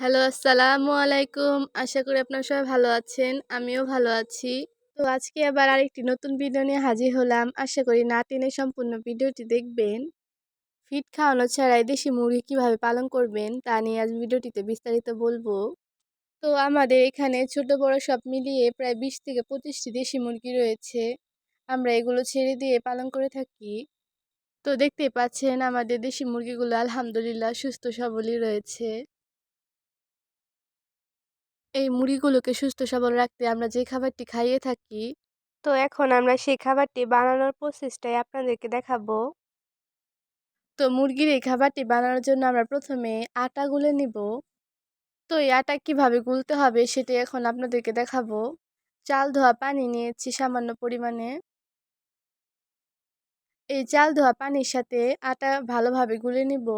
Hello, আসসালামু আলাইকুম। আশা করি আপনারা সবাই ভালো আছেন, আমিও ভালো আছি। তো আজকে আবার আরেকটি নতুন ভিডিও নিয়ে হাজির হলাম। আশা করি না টেনে সম্পূর্ণ ভিডিওটি দেখবেন। ফিট খাওয়ানো ছাড়াই দেশি মুরগি কীভাবে পালন করবেন, তা নিয়ে আজ ভিডিওটিতে বিস্তারিত বলব। তো আমাদের এখানে ছোট, বড় সব মিলিয়ে প্রায় বিশ থেকে পঁচিশটি দেশি মুরগি রয়েছে। আমরা এগুলো ছেড়ে দিয়ে পালন করে থাকি। তো দেখতে পাচ্ছেন, আমাদের দেশি মুরগিগুলো আলহামদুলিল্লাহ সুস্থ, সবলই রয়েছে। এই মুড়িগুলোকে সুস্থ সবল রাখতে আমরা যে খাবারটি খাইয়ে থাকি তো এখন আমরা সেই খাবারটি বানানোর প্রসেসটাই আপনাদেরকে দেখাবো। তো মুরগির এই খাবারটি বানানোর জন্য আমরা প্রথমে আটা গুলে নিব। তো এই আটা কীভাবে গুলতে হবে সেটি এখন আপনাদেরকে দেখাবো। চাল ধোয়া পানি নিয়েছি সামান্য পরিমাণে। এই চাল ধোয়া পানির সাথে আটা ভালোভাবে গুলে নিব।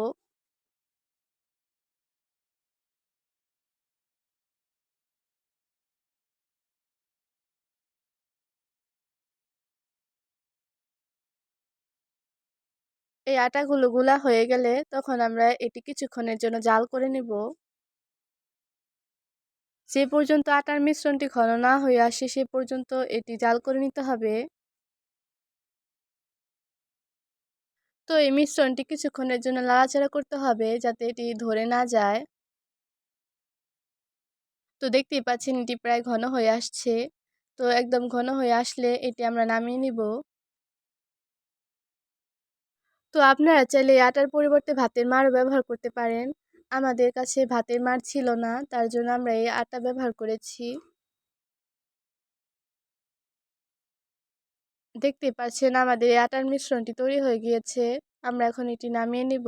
এই আটাগুলো গুলা হয়ে গেলে তখন আমরা এটি কিছুক্ষণের জন্য জাল করে নিব। যে পর্যন্ত আটার মিশ্রণটি ঘন না হয়ে আসে, সে পর্যন্ত এটি জাল করে নিতে হবে। তো এই মিশ্রণটি কিছুক্ষণের জন্য লাড়াচাড়া করতে হবে যাতে এটি ধরে না যায়। তো দেখতেই পাচ্ছেন এটি প্রায় ঘন হয়ে আসছে। তো একদম ঘন হয়ে আসলে এটি আমরা নামিয়ে নিব। তো আপনারা চাইলে আটার পরিবর্তে ভাতের মারও ব্যবহার করতে পারেন। আমাদের কাছে ভাতের মার ছিল না, তার জন্য আমরা এই আটা ব্যবহার করেছি। দেখতে পাচ্ছেন আমাদের এই আটার মিশ্রণটি তৈরি হয়ে গিয়েছে। আমরা এখন এটি নামিয়ে নিব।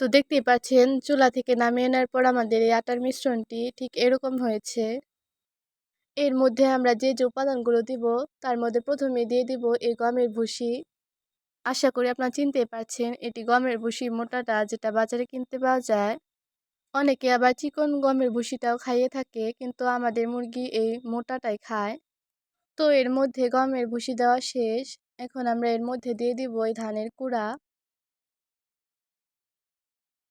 তো দেখতেই পাচ্ছেন, চুলা থেকে নামিয়ে নেওয়ার পর আমাদের এই আটার মিশ্রণটি ঠিক এরকম হয়েছে। এর মধ্যে আমরা যে যে উপাদানগুলো দিব, তার মধ্যে প্রথমে দিয়ে দিব এই গমের ভুসি। আশা করি আপনারা চিনতে পারছেন, এটি গমের ভুসি মোটাটা যেটা বাজারে কিনতে পাওয়া যায়। অনেকে আবার চিকন গমের ভুসিটাও খাইয়ে থাকে, কিন্তু আমাদের মুরগি এই মোটাটাই খায়। তো এর মধ্যে গমের ভুসি দেওয়া শেষ। এখন আমরা এর মধ্যে দিয়ে দিব এই ধানের কুড়া।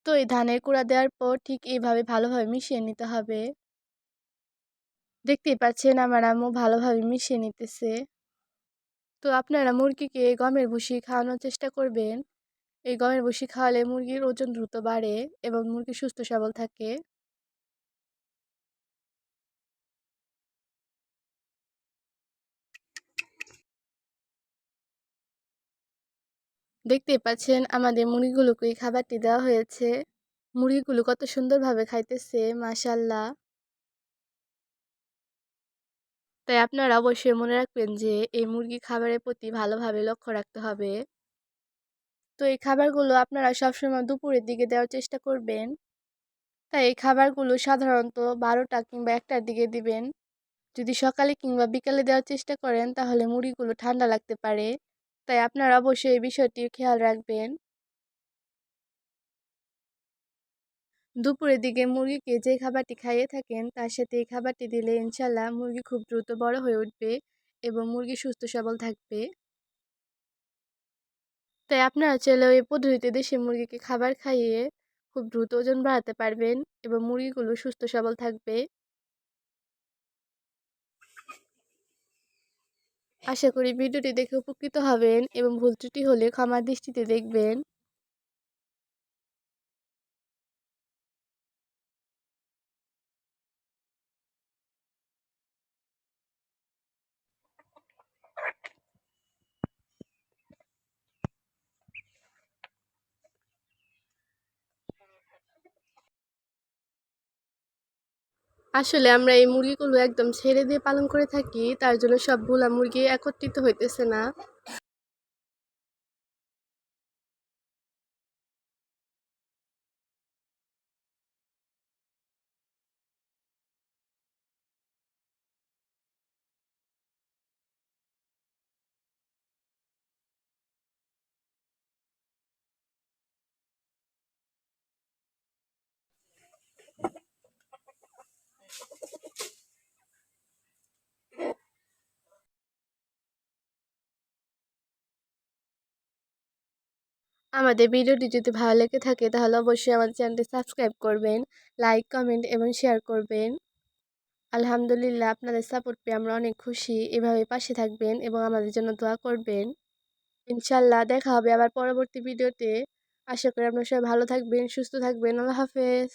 তো এই ধানের কুড়া দেওয়ার পর ঠিক এইভাবে ভালোভাবে মিশিয়ে নিতে হবে। দেখতেই পাচ্ছেন আমার আম্মু ভালোভাবে মিশিয়ে নিতেছে। তো আপনারা মুরগিকে গমের ভুসি খাওয়ানোর চেষ্টা করবেন। এই গমের ভুসি খাওয়ালে মুরগির ওজন দ্রুত বাড়ে এবং মুরগি সুস্থ সবল থাকে। দেখতে পাচ্ছেন আমাদের মুরগিগুলোকে খাবারটি দেওয়া হয়েছে। মুরগিগুলো কত সুন্দরভাবে খাইতেছে মাশাল্লাহ তাই আপনারা অবশ্যই মনে রাখবেন যে, এই মুরগি খাবারের প্রতি ভালোভাবে লক্ষ্য রাখতে হবে। তো এই খাবারগুলো আপনারা সবসময় দুপুরের দিকে দেওয়ার চেষ্টা করবেন। তাই এই খাবারগুলো সাধারণত বারোটা কিংবা একটার দিকে দিবেন। যদি সকালে কিংবা বিকালে দেওয়ার চেষ্টা করেন, তাহলে মুড়িগুলো ঠান্ডা লাগতে পারে। তাই আপনারা অবশ্যই এই বিষয়টি খেয়াল রাখবেন। দুপুরের দিকে মুরগিকে যে খাবারটি খাইয়ে থাকেন, তার সাথে এই খাবারটি দিলে ইনশাল্লাহ মুরগি খুব দ্রুত বড় হয়ে উঠবে এবং মুরগি সুস্থ সবল থাকবে। তাই আপনারা চাইলে এই পদ্ধতিতে দেশি মুরগিকে খাবার খাইয়ে খুব দ্রুত ওজন বাড়াতে পারবেন এবং মুরগিগুলো সুস্থ সবল থাকবে। আশা করি ভিডিওটি দেখে উপকৃত হবেন এবং ভুল ত্রুটি হলে ক্ষমার দৃষ্টিতে দেখবেন। আসলে আমরা এই মুরগিগুলো একদম ছেড়ে দিয়ে পালন করে থাকি, তার জন্য সবগুলা মুরগি একত্রিত হইতেছে না। আমাদের ভিডিওটি যদি ভালো লেগে থাকে তাহলে অবশ্যই আমাদের চ্যানেলটি সাবস্ক্রাইব করবেন, লাইক, কমেন্ট এবং শেয়ার করবেন। আলহামদুলিল্লাহ আপনাদের সাপোর্ট পেয়ে আমরা অনেক খুশি। এভাবে পাশে থাকবেন এবং আমাদের জন্য দোয়া করবেন। ইনশাল্লাহ দেখা হবে আবার পরবর্তী ভিডিওতে। আশা করি আপনার সবাই ভালো থাকবেন, সুস্থ থাকবেন। আল্লাহ হাফেজ।